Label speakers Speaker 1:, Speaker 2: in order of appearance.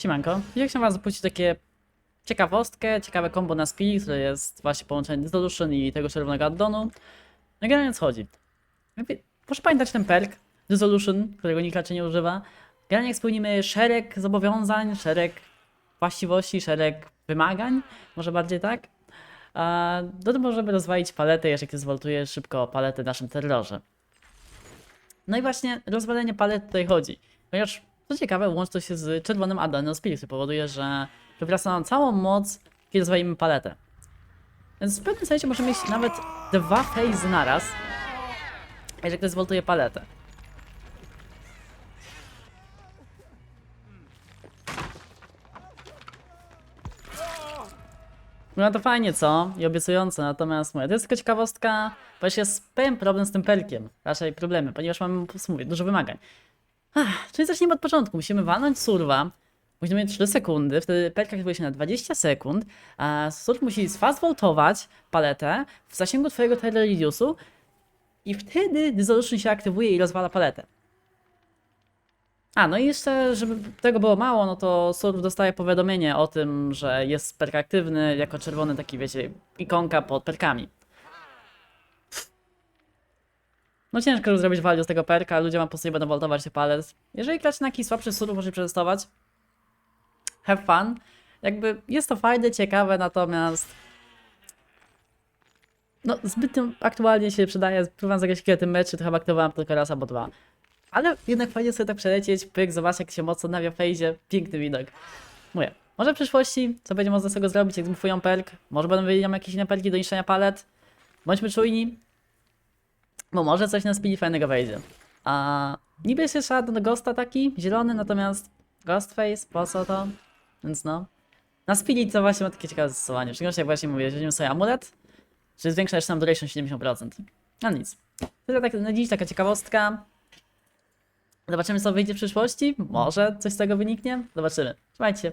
Speaker 1: Siemanko, dzisiaj chciałem was zapuścić takie ciekawostkę, ciekawe combo na Speed, które jest właśnie połączenie Dissolution i tego czerwonego addonu. No generalnie co chodzi? Proszę pamiętać ten perk Dissolution, którego nikt raczej nie używa. Generalnie jak spełnimy szereg zobowiązań, szereg właściwości, szereg wymagań, może bardziej tak, a do tego możemy rozwalić paletę, jeżeli zwoltuje szybko paletę w naszym terrorze. No i właśnie rozwalenie palet tutaj chodzi. Ponieważ, co ciekawe, łączy to się z czerwonym Addanem Spirit, który powoduje, że wywraca nam całą moc, kiedy rozwalimy paletę. Więc w pewnym sensie możemy mieć nawet dwa phase naraz, jeżeli ktoś zwoltuje paletę. No to fajnie, co? I obiecujące, natomiast mówię, to jest tylko ciekawostka, ponieważ jest pewien problem z tym perkiem, raczej problemy, ponieważ prostu mówię, dużo wymagań. Ach, czyli zacznijmy od początku, musimy walnąć surwa, musimy mieć 3 sekundy, wtedy perk aktywuje się na 20 sekund, a surf musi sfast voltować paletę w zasięgu twojego terror radiusu i wtedy dissolution się aktywuje i rozwala paletę. A, no i jeszcze, żeby tego było mało, no to Surf dostaje powiadomienie o tym, że jest perk aktywny, jako czerwony taki, wiecie, ikonka pod perkami. No ciężko już zrobić value z tego perka, ludzie mam po sobie będą waltować się palec. Jeżeli grać na jakiś słabszy surf, może przetestować. Have fun. Jakby jest to fajne, ciekawe, natomiast... No, zbyt aktualnie się przydaje. Próbowałem zagrać kilka tym meczy, to chyba aktywowałem tylko raz albo dwa. Ale jednak fajnie sobie tak przelecieć, pyk, zobacz jak się mocno nawia fejzie, piękny widok. Mówię, może w przyszłości, co będzie można z tego zrobić, jak zbufują perk, może będą wyjdą jakieś inne perki do niszczenia palet. Bądźmy czujni, bo może coś na speedy fajnego wejdzie. A niby jest jeszcze do Ghosta taki, zielony, natomiast Ghostface, po co to? Więc no. Na speedy to właśnie ma takie ciekawe zastosowanie, w szczególności jak właśnie mówię, weźmiemy sobie amulet, że zwiększa jeszcze nam duration 70%. No nic. Tyle tak na dziś, taka ciekawostka. Zobaczymy co wyjdzie w przyszłości. Może coś z tego wyniknie. Zobaczymy. Trzymajcie się.